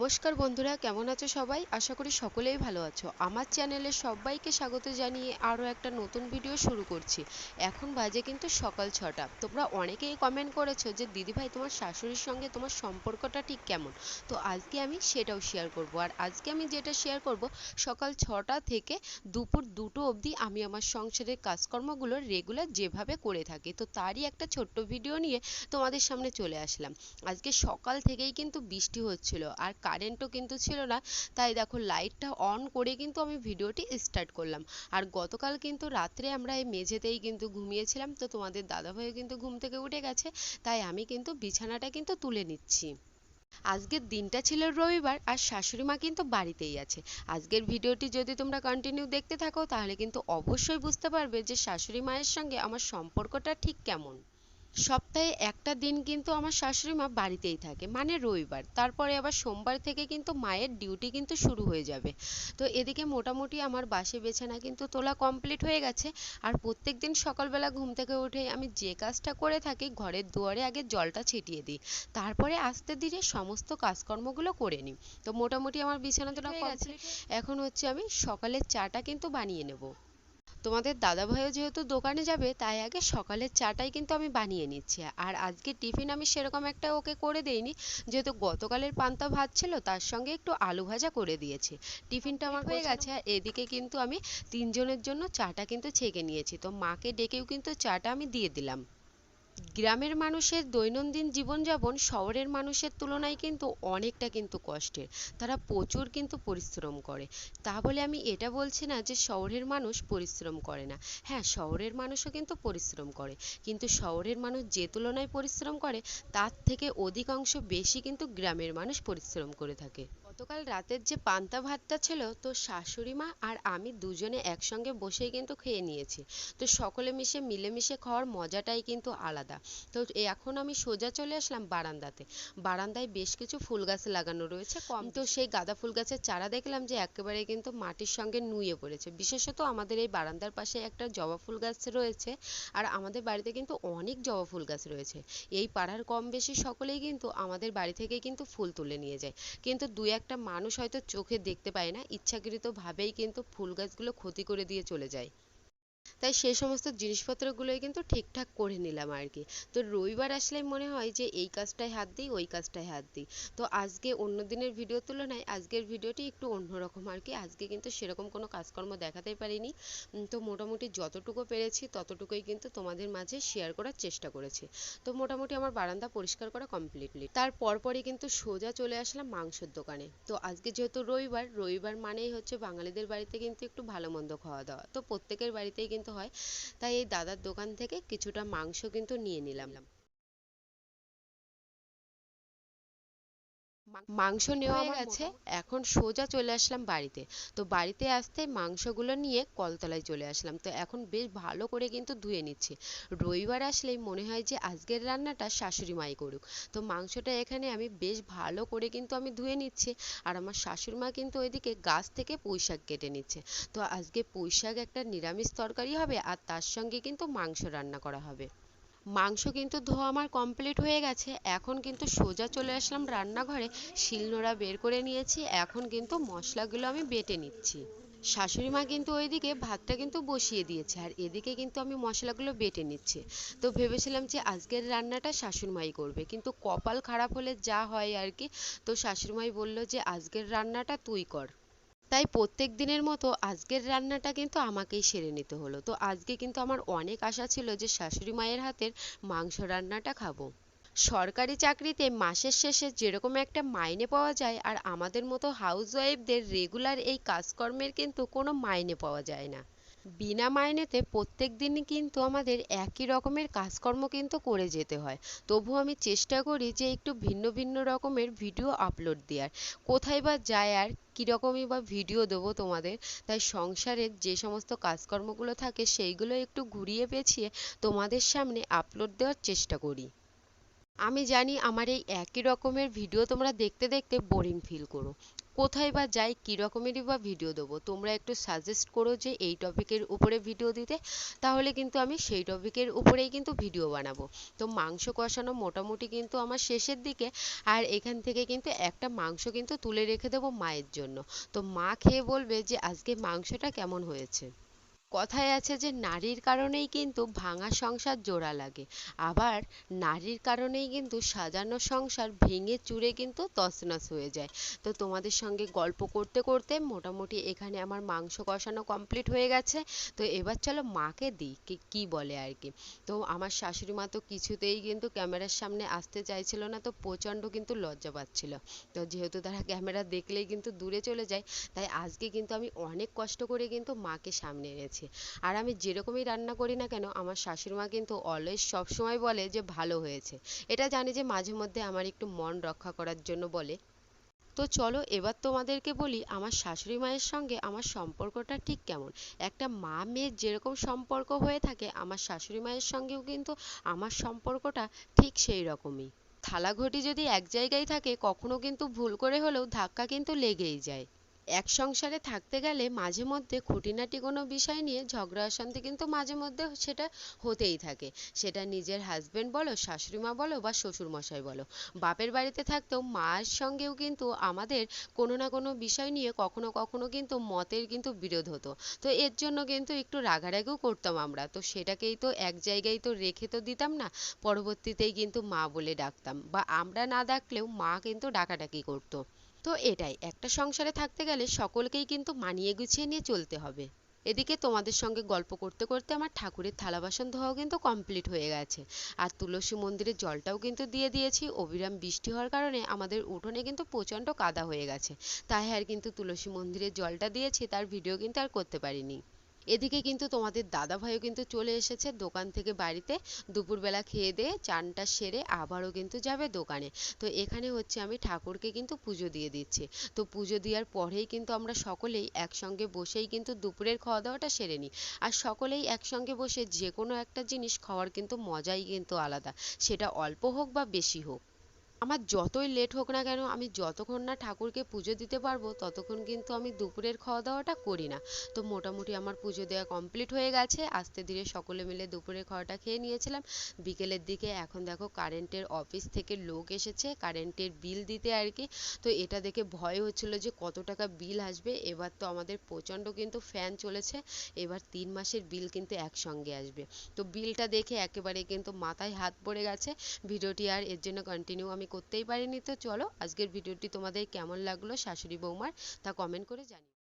নমস্কার বন্ধুরা, কেমন আছো সবাই? আশা করি সকলেই ভালো আছো। আমার চ্যানেলে সবাইকে স্বাগত জানিয়ে আরও একটা নতুন ভিডিও শুরু করছি। এখন বাজে কিন্তু সকাল ছটা। তোমরা অনেকেই কমেন্ট করেছ যে, দিদিভাই, তোমার শাশুড়ির সঙ্গে তোমার সম্পর্কটা ঠিক কেমন? তো আজকে আমি সেটাও শেয়ার করব। আর আজকে আমি যেটা শেয়ার করব, সকাল ছটা থেকে দুপুর দুটো অবধি আমি আমার সংসারের কাজকর্মগুলো রেগুলার যেভাবে করে থাকি। তো তারই একটা ছোট্ট ভিডিও নিয়ে তোমাদের সামনে চলে আসলাম। আজকে সকাল থেকেই কিন্তু বৃষ্টি হচ্ছিল। আর কারেন্টও কিন্তু ছিল না, তাই দেখো লাইটটা অন করে কিন্তু আমি ভিডিওটি স্টার্ট করলাম। আর গতকাল কিন্তু রাত্রে আমরা এই মেঝেতেই কিন্তু ঘুমিয়েছিলাম, তো তোমাদের দাদাভাইও কিন্তু ঘুম থেকে উঠে গেছে, তাই আমি কিন্তু বিছানাটা কিন্তু তুলে নিচ্ছি। আজকের দিনটা ছিল রবিবার, আর শাশুড়ি মা কিন্তু বাড়িতেই আছে। আজকের ভিডিওটি যদি তোমরা কন্টিনিউ দেখতে থাকো, তাহলে কিন্তু অবশ্যই বুঝতে পারবে যে শাশুড়ি মায়ের সঙ্গে আমার সম্পর্কটা ঠিক কেমন। সপ্তাহে একটা দিন কিন্তু আমার শাশুড়ি মা বাড়িতেই থাকে মানে রবিবার। তারপরে আবার সোমবার থেকে কিন্তু মায়ের ডিউটি কিন্তু শুরু হয়ে যাবে। তো এদিকে মোটামুটি আমার বাসে বিছানা কিন্তু তোলা কমপ্লিট হয়ে গেছে। আর প্রত্যেক দিন সকালবেলা ঘুম থেকে উঠে আমি যে কাজটা করে থাকি ঘরের দুয়ারে আগে জলটা ছিটিয়ে দিই। তারপরে আস্তে ধীরে সমস্ত কাজকর্মগুলো করে নিই। তো মোটামুটি আমার বিছানা তোলা হয়ে গেছে। এখন হচ্ছে আমি সকালের চাটা কিন্তু বানিয়ে নেব। তোমাদের দাদাভাইও যেহেতু দোকানে যাবে তাই আগে সকালের চাটাই কিন্তু আমি বানিয়ে নিচ্ছি। আর আজকে টিফিন আমি সেরকম একটা ওকে করে দেইনি যেহেতু গতকালের পান্তা ভাত ছিল তার সঙ্গে একটু আলু ভাজা করে দিয়েছি। টিফিনটা আমার হয়ে গেছে আর এদিকে কিন্তু আমি তিনজনের জন্য চাটা কিন্তু ছেঁকে নিয়েছি। তো মাকে ডেকেও কিন্তু চাটা আমি দিয়ে দিলাম। গ্রামের মানুষের দৈনন্দিন জীবনযাপন শহরের মানুষের তুলনায় কিন্তু অনেকটা কিন্তু কষ্টের। তারা প্রচুর কিন্তু পরিশ্রম করে। তা বলে আমি এটা বলছি না যে শহরের মানুষ পরিশ্রম করে না। হ্যাঁ শহরের মানুষও কিন্তু পরিশ্রম করে। কিন্তু শহরের মানুষ যে তুলনায় পরিশ্রম করে, তার থেকে অধিকাংশ বেশি কিন্তু গ্রামের মানুষ পরিশ্রম করে থাকে। গতকাল রাতের যে পান্তা ভাতটা ছিল তো শাশুড়ি মা আর আমি দুজনে একসঙ্গে বসেই কিন্তু খেয়ে নিয়েছি। তো সকলে মিশে মিলেমিশে খাওয়ার মজাটাই কিন্তু আলাদা। তো এখন আমি সোজা চলে আসলাম বারান্দাতে। বারান্দায় বেশ কিছু ফুল গাছ লাগানো রয়েছে কম তো সেই গাঁদা ফুল গাছের চারা দেখলাম যে একেবারে কিন্তু মাটির সঙ্গে নুয়ে পড়েছে। বিশেষত আমাদের এই বারান্দার পাশে একটা জবা ফুল গাছ রয়েছে আর আমাদের বাড়িতে কিন্তু অনেক জবা ফুল গাছ রয়েছে। এই পাড়ার কম বেশি সকলেই কিন্তু আমাদের বাড়ি থেকে কিন্তু ফুল তুলে নিয়ে যায়। কিন্তু দু একটা একটা মানুষ হয়তো চোখে দেখতে পায় না, ইচ্ছাকৃতভাবেই কিন্তু ফুল গাছগুলো ক্ষতি করে দিয়ে চলে যায়। তাই সেই সমস্ত জিনিসপত্রগুলোই কিন্তু ঠিকঠাক করে নিলাম আর কি। তো রবিবার আসলেই মনে হয় যে এই কাজটায় হাত দিই, ওই কাজটায় হাত দিই। তো আজকে অন্য দিনের ভিডিওর তুলনায় আজকের ভিডিওটি একটু অন্যরকম আর কি। আজকে কিন্তু সেরকম কোনো কাজকর্ম দেখাতেই পারিনি। তো মোটামুটি যতটুকু পেরেছি ততটুকুই কিন্তু তোমাদের মাঝে শেয়ার করার চেষ্টা করেছি। তো মোটামুটি আমার বারান্দা পরিষ্কার করা কমপ্লিটলি তার পরপরই কিন্তু সোজা চলে আসলাম মাংসের দোকানে। তো আজকে যেহেতু রবিবার রবিবার মানেই হচ্ছে বাঙালিদের বাড়িতে কিন্তু একটু ভালো মন্দ খাওয়া দাওয়া। তো প্রত্যেকের বাড়িতেই কিন্তু হয়। তাই এই দাদার দোকান থেকে কিছুটা মাংস কিন্তু নিয়ে নিলাম। মাংস নেওয়া হয়ে গেছে। এখন সোজা চলে আসলাম বাড়িতে। তো বাড়িতে আসতে মাংসগুলো নিয়ে কলতলায় চলে আসলাম। তো এখন বেশ ভালো করে কিন্তু ধুয়ে নিচ্ছি। রবিবার আসলেই মনে হয় যে আজকের রান্নাটা শাশুড়ি মাই করুক। তো মাংসটা এখানে আমি বেশ ভালো করে কিন্তু আমি ধুয়ে নিচ্ছি। আর আমার শাশুড়ি মা কিন্তু ওইদিকে গাছ থেকে পুঁই শাক কেটে নিচ্ছে। তো আজকে পুঁই শাক একটা নিরামিষ তরকারি হবে আর তার সঙ্গে কিন্তু মাংস রান্না করা হবে। মাংস কিন্তু ধোয়া আমার কমপ্লিট হয়ে গেছে। এখন কিন্তু সোজা চলে আসলাম রান্নাঘরে। শিলনোড়া বের করে নিয়েছি। এখন কিন্তু মশলাগুলো আমি বেটে নিচ্ছি। শাশুড়ি মা কিন্তু ওইদিকে ভাতটা কিন্তু বসিয়ে দিয়েছে আর এদিকে কিন্তু আমি মশলাগুলো বেটে নিচ্ছি। তো ভেবেছিলাম যে আজকের রান্নাটা শাশুড়ি মাই করবে। কিন্তু কপাল খারাপ হলে যা হয় আর কি, তো শাশুড়ি মাই বলল যে আজকের রান্নাটা তুই কর। তাই প্রত্যেক দিনের মতো আজকের রান্নাটা কিন্তু আমাকেই সেরে নিতে হলো। তো আজকে কিন্তু আমার অনেক আশা ছিল যে শাশুড়ি মায়ের হাতের মাংস রান্নাটা খাব। সরকারি চাকরিতে মাসের শেষে যেরকম একটা মাইনে পাওয়া যায় আর আমাদের মতো হাউসওয়াইফদের রেগুলার এই কাজকর্মের কিন্তু কোনো মাইনে পাওয়া যায় না। বিনা মাইনেতে প্রত্যেক দিনই কিন্তু আমাদের একই রকমের কাজকর্ম কিন্তু করে যেতে হয়। তবু আমি চেষ্টা করি যে একটু ভিন্ন ভিন্ন রকমের ভিডিও আপলোড দেওয়ার কোথায় বা যায় আর কীরকমই বা ভিডিও দেবো তোমাদের? তাই সংসারের যে সমস্ত কাজকর্মগুলো থাকে সেইগুলো একটু ঘুরিয়ে পেঁচিয়ে তোমাদের সামনে আপলোড দেওয়ার চেষ্টা করি। আমি জানি আমার এই একই রকমের ভিডিও তোমরা দেখতে দেখতে বোরিং ফিল করো। কোথায় বা যাই কী রকমেরই বা ভিডিও দেবো। তোমরা একটু সাজেস্ট করো যে এই টপিকের উপরে ভিডিও দিতে, তাহলে কিন্তু আমি সেই টপিকের উপরেই কিন্তু ভিডিও বানাবো। তো মাংস কষানো মোটামুটি কিন্তু আমার শেষের দিকে, আর এখান থেকে কিন্তু একটা মাংস কিন্তু তুলে রেখে দেবো মায়ের জন্য। তো মা খেয়ে বলবে যে, আজকে মাংসটা কেমন হয়েছে? কথায় আছে যে, নারীর কারণেই কিন্তু ভাঙা সংসার জোড়া লাগে। আবার নারীর কারণেই কিন্তু সাজানো সংসার ভেঙে চুরে কিন্তু তছনছ হয়ে যায়। তো তোমাদের সঙ্গে গল্প করতে করতে মোটামুটি এখানে আমার মাংস কষানো কমপ্লিট হয়ে গেছে। তো এবার চলো মাকে দিই, কি কি বলে আর কি। তো আমার শাশুড়ি মা তো কিছুতেই কিন্তু ক্যামেরার সামনে আসতে চাইছিল না, তো প্রচণ্ড কিন্তু লজ্জা পাচ্ছিল। তো যেহেতু তারা ক্যামেরা দেখলেই কিন্তু দূরে চলে যায়, তাই আজকে কিন্তু আমি অনেক কষ্ট করে কিন্তু মাকে সামনে এনেছি। হয়েছে আর আমি যেরকমই রান্না করি না কেন, আমার শাশুড়ি মা কিন্তু অলওয়েজ সবসময় বলে যে ভালো হয়েছে। এটা জানি যে মাঝে মধ্যে আমার একটু মন রক্ষা করার জন্য বলে। তো চলো এবার তোমাদেরকে বলি, আমার শাশুড়ি মায়ের সঙ্গে আমার সম্পর্কটা ঠিক কেমন? একটা মা মেয়ের যেরকম সম্পর্ক হয়ে থাকে, আমার শাশুড়ি মায়ের সঙ্গেও কিন্তু আমার সম্পর্কটা ঠিক সেই রকমই। থালা ঘটি যদি এক জায়গায় থাকে, কখনো কিন্তু ভুল করে হলেও ধাক্কা কিন্তু লেগেই যায়। এক সংসারে থাকতে গেলে মাঝে মধ্যে খুঁটিনাটি কোনো বিষয় নিয়ে ঝগড়া অশান্তি কিন্তু মাঝে মধ্যে সেটা হতেই থাকে। সেটা নিজের হাজবেন্ড বলো শাশুড়ি মা বলো বা শ্বশুর মশাই বলো। বাপের বাড়িতে থাকতেও মার সঙ্গেও কিন্তু আমাদের কোনো না কোনো বিষয় নিয়ে কখনো কখনো কিন্তু মতের কিন্তু বিরোধ হতো। তো এর জন্য কিন্তু একটু রাগারাগিও করতাম আমরা। তো সেটাকেই তো এক জায়গায় তো রেখে তো দিতাম না, পরবর্তীতেই কিন্তু মা বলে ডাকতাম। বা আমরা না ডাকলেও মা কিন্তু ডাকাডাকি করতো। তো এটাই, একটা সংসারে থাকতে গেলে সকলকেই কিন্তু মানিয়ে গুছিয়ে নিয়ে চলতে হবে। এদিকে তোমাদের সঙ্গে গল্প করতে করতে আমার ঠাকুরের থালা বাসন ধোয়াও কিন্তু কমপ্লিট হয়ে গেছে। আর তুলসী মন্দিরের জলটাও কিন্তু দিয়ে দিয়েছি। অবিরাম বৃষ্টি হওয়ার কারণে আমাদের উঠোনে কিন্তু প্রচণ্ড কাদা হয়ে গেছে। তাই আর কিন্তু তুলসী মন্দিরের জলটা দিয়েছি, তার ভিডিও কিন্তু আর করতে পারিনি। এদিকে কিন্তু তোমাদের দাদা ভাইও কিন্তু চলে এসেছে দোকান থেকে বাড়িতে। দুপুরবেলা খেয়ে দিয়ে চানটা সেরে আবারও কিন্তু যাবে দোকানে। তো এখানে হচ্ছে আমি ঠাকুরকে কিন্তু পুজো দিয়ে দিচ্ছি। তো পুজো দেওয়ার পরেই কিন্তু আমরা সকলেই একসঙ্গে বসেই কিন্তু দুপুরের খাওয়া দাওয়াটা সেরে নিই। আর সকলেই একসঙ্গে বসে যে কোনো একটা জিনিস খাওয়ার কিন্তু মজাই কিন্তু আলাদা। সেটা অল্প হোক বা বেশি হোক। আমার যতই লেট হোক না কেন, আমি যতক্ষণ না ঠাকুরকে পুজো দিতে পারব, ততক্ষণ কিন্তু আমি দুপুরের খাওয়া দাওয়াটা করি না। তো মোটামুটি আমার পুজো দেওয়া কমপ্লিট হয়ে গেছে। আস্তে ধীরে সকলে মিলে দুপুরের খাওয়াটা খেয়ে নিয়েছিলাম। বিকেলের দিকে এখন দেখো কারেন্টের অফিস থেকে লোক এসেছে কারেন্টের বিল দিতে আর কি। তো এটা দেখে ভয় হচ্ছিল যে কত টাকা বিল আসবে। এবার তো আমাদের প্রচণ্ড কিন্তু ফ্যান চলেছে। এবার তিন মাসের বিল কিন্তু একসঙ্গে আসবে। তো বিলটা দেখে একেবারে কিন্তু মাথায় হাত পড়ে গেছে। ভিডিওটি আর এর জন্য কন্টিনিউ আমি করতেই পারিনি তো চলো, আজকের ভিডিওটি তোমাদের কেমন লাগল শাশুড়ি বৌমার তা কমেন্ট করে জানিও।